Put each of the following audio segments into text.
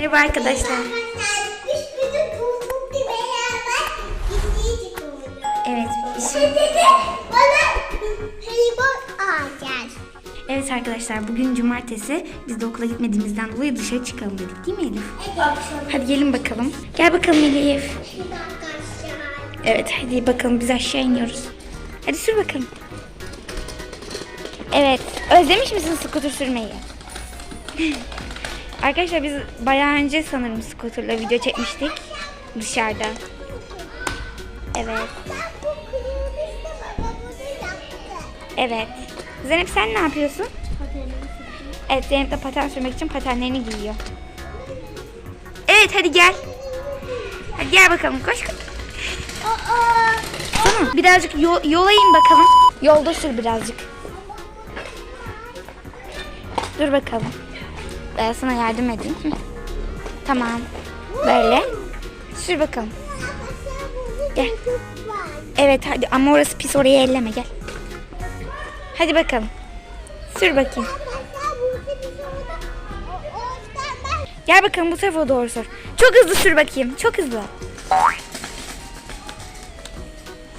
Merhaba arkadaşlar. Evet. Şimdi de bana helibon alacağız. Evet arkadaşlar bugün cumartesi. Biz de okula gitmediğimizden dolayı dışarı çıkalım dedik değil mi Elif? Evet. Hadi gelin bakalım. Gel bakalım Elif. Şimdi arkadaşlar. Evet hadi bakalım biz aşağı iniyoruz. Hadi sür bakalım. Evet. Özlemiş misin skuter sürmeyi? Arkadaşlar biz bayağı önce sanırım skuterla video çekmiştik. Dışarıda. Evet. Evet. Zeynep sen ne yapıyorsun? Evet Zeynep de paten sürmek için patenlerini giyiyor. Evet hadi gel. Hadi gel bakalım koş Tamam. Birazcık yo- yola in bakalım. Yolda sür birazcık. Dur bakalım. Ben sana yardım edeyim. Hı. Tamam. Böyle. Sür bakalım. Gel. Evet hadi ama orası pis orayı elleme gel. Hadi bakalım. Sür bakayım. Gel bakalım bu tarafa doğru sür. Çok hızlı sür bakayım. Çok hızlı.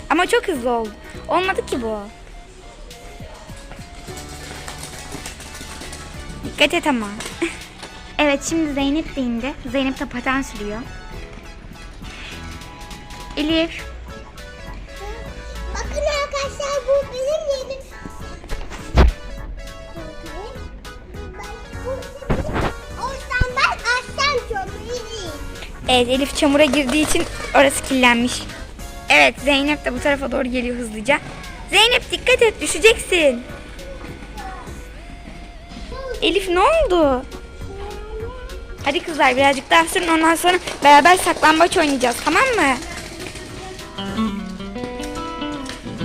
Ama çok hızlı oldu. Olmadı ki bu. Dikkat et ama. evet şimdi Zeynep de indi. Zeynep de paten sürüyor. Elif. Bakın arkadaşlar bu benim yerim. Evet Elif çamura girdiği için orası kirlenmiş. Evet Zeynep de bu tarafa doğru geliyor hızlıca. Zeynep dikkat et düşeceksin. Elif ne oldu? Hadi kızlar birazcık daha sürün ondan sonra beraber saklambaç oynayacağız tamam mı?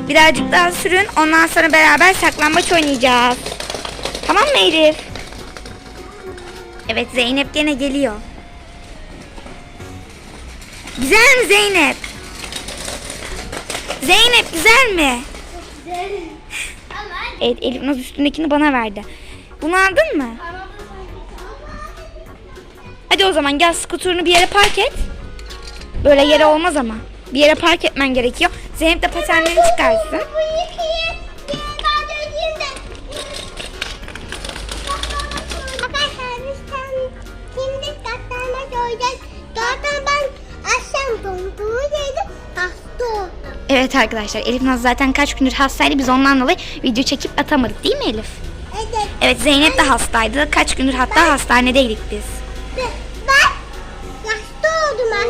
Birazcık daha sürün ondan sonra beraber saklambaç oynayacağız. Tamam mı Elif? Evet Zeynep gene geliyor. Güzel mi Zeynep? Zeynep güzel mi? Ama Evet Elif Naz üstündekini bana verdi. Bunu aldın mı? Hadi o zaman gel skuterını bir yere park et. Böyle yere olmaz ama. Bir yere park etmen gerekiyor. Zeynep de patenlerini çıkarsın. Evet arkadaşlar Elif Naz zaten kaç gündür hastaydı. Biz ondan dolayı video çekip atamadık değil mi Elif? Evet. Evet Zeynep de hastaydı. Kaç gündür hatta hastanedeydik biz.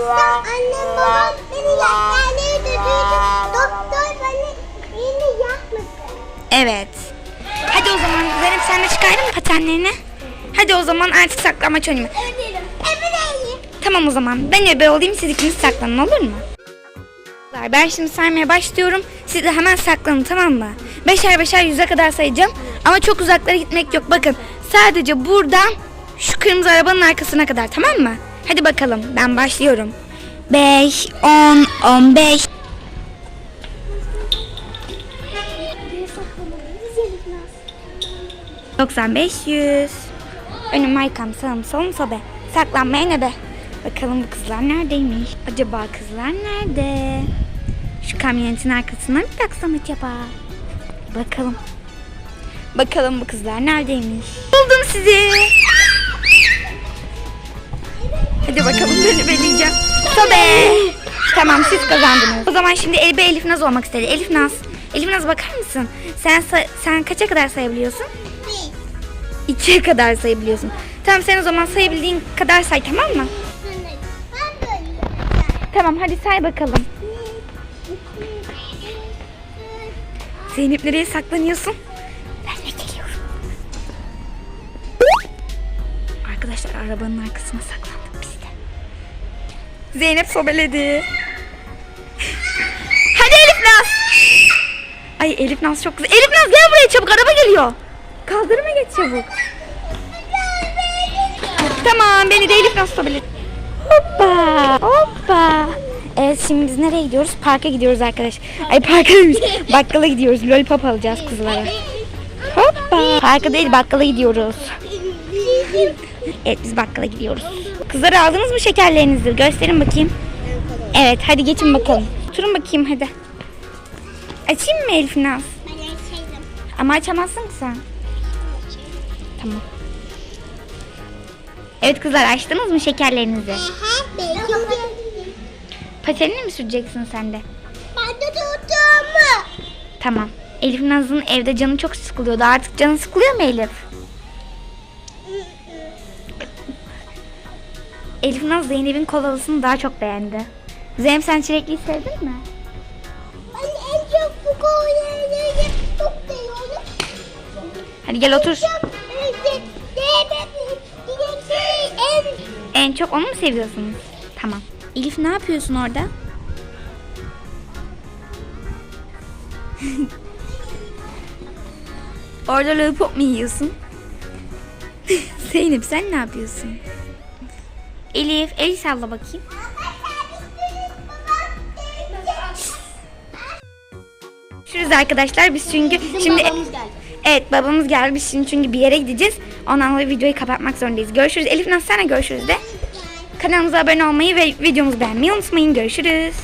Hasta. Annem babam beni hastaneye götürdü. Doktor beni yeni yapmadı. Evet. Hadi o zaman Zeynep sen de çıkardın mı patenlerini? Hadi o zaman artık saklanmaç oynayalım. Öderim. Emireyim. Tamam o zaman ben ebe olayım siz ikiniz saklanın olur mu? Ben şimdi saymaya başlıyorum. Siz de hemen saklanın tamam mı? Beşer beşer yüze kadar sayacağım. Ama çok uzaklara gitmek yok. Bakın sadece buradan şu kırmızı arabanın arkasına kadar tamam mı? Hadi bakalım ben başlıyorum. 5, 10, 15. Bir saklamalıyız Elif Naz. 95, 100. Önüm arkam sağım solum sobe. Saklanmaya ne be? Bakalım bu kızlar neredeymiş? Acaba kızlar nerede? Şu kamyonetin arkasına mı baksam acaba? Bakalım. Bakalım bu kızlar neredeymiş? Buldum sizi. Hadi bakalım beni belirleyeceğim. Sobe. Tamam siz kazandınız. O zaman şimdi Elbe Elif Naz olmak istedi. Elif Naz. Elif Naz bakar mısın? Sen sen kaça kadar sayabiliyorsun? İkiye kadar sayabiliyorsun. Tamam sen o zaman sayabildiğin kadar say tamam mı? Tamam hadi say bakalım. Zeynep nereye saklanıyorsun? Ben de geliyorum. Arkadaşlar arabanın arkasına de. Zeynep sobeledi. hadi Elif Naz. Ay Elif Naz çok güzel. Elif Naz gel buraya çabuk araba geliyor. Kaldırıma geç çabuk. Tamam beni de Elif Naz sobeledi. Hoppa hoppa. Evet şimdi biz nereye gidiyoruz? Parka gidiyoruz arkadaş. Ay parka demiş. Bakkala gidiyoruz. Lollipop alacağız kızlara. Hoppa. Parka değil bakkala gidiyoruz. Evet biz bakkala gidiyoruz. Kızlar aldınız mı şekerlerinizi? Gösterin bakayım. Evet hadi geçin bakalım. Oturun bakayım hadi. Açayım mı Elif Naz? Ben açayım. Ama açamazsın ki sen. Tamam. Evet kızlar açtınız mı şekerlerinizi? Patenini mi süreceksin sen de? Ben de tuttuğumu. Tamam. Elif Naz'ın evde canı çok sıkılıyordu. Artık canı sıkılıyor mu Elif? Elif Naz Zeynep'in kolalısını daha çok beğendi. Zeynep sen çilekliyi sevdin mi? Ben en çok bu konuları çok seviyorum. Hadi gel otur. En çok onu mu seviyorsunuz? Tamam. Elif ne yapıyorsun orada? orada lollipop mu yiyorsun? Zeynep sen ne yapıyorsun? Elif, el salla bakayım. Görüşürüz arkadaşlar. Biz çünkü şimdi babamız geldi. Evet babamız geldi. Biz şimdi çünkü bir yere gideceğiz. Ondan dolayı videoyu kapatmak zorundayız. Görüşürüz. Elif Naz sana görüşürüz de. Kanalımıza abone olmayı ve videomuzu beğenmeyi unutmayın. Görüşürüz.